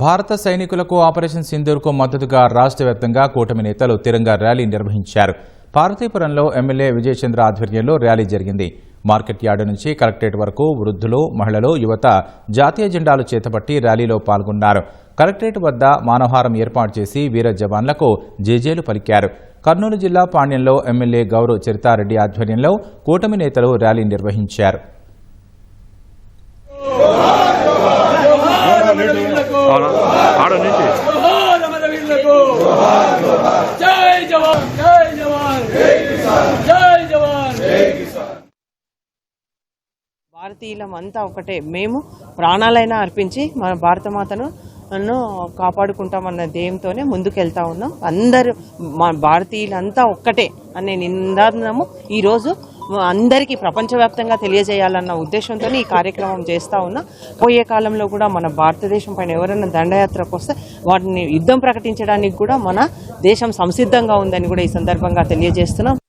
భారత సైనికులకు ఆపరేషన్ సింధూర్కు మద్దతుగా రాష్ట్ర వ్యాప్తంగా కూటమి నేతలు తిరంగా ర్యాలీ నిర్వహించారు. పార్వతీపురంలో ఎమ్మెల్యే విజయచంద్ర ఆధ్వర్యంలో ర్యాలీ జరిగింది. మార్కెట్ యార్డు నుంచి కలెక్టరేట్ వరకు వృద్ధులు మహిళలు యువత జాతీయ జెండాలు చేతపట్టి ర్యాలీలో పాల్గొన్నారు. కలెక్టరేట్ వద్ద మానవహారం ఏర్పాటు చేసి వీర జవాన్లకు జేజేలు పలికారు. కర్నూలు జిల్లా పాణ్యంలో ఎమ్మెల్యే గౌరవ్ చరితారెడ్డి ఆధ్వర్యంలో కూటమి నేతలు ర్యాలీ నిర్వహించారు. అవునా? ఆడ నుంచి. జోహార్ అమరవీరులకు జై జవాన్ జై జవాన్ జై జవాన్. భారతీయులం అంతా ఒకటే. మేము ప్రాణాలైనా అర్పించి మన భారతమాతను నన్ను కాపాడుకుంటామన్న ధ్యేయంతోనే ముందుకెళ్తా ఉన్నాం. అందరూ మా భారతీయులంతా ఒక్కటే అనే నినాదము ఈరోజు అందరికీ ప్రపంచవ్యాప్తంగా తెలియజేయాలన్న ఉద్దేశంతో ఈ కార్యక్రమం చేస్తూ ఉన్నా. పోయే కాలంలో కూడా మన భారతదేశం పైన ఎవరైనా దండయాత్రకు వస్తే వాటిని యుద్ధం ప్రకటించడానికి కూడా మన దేశం సంసిద్ధంగా ఉందని కూడా ఈ సందర్భంగా తెలియజేస్తున్నాం.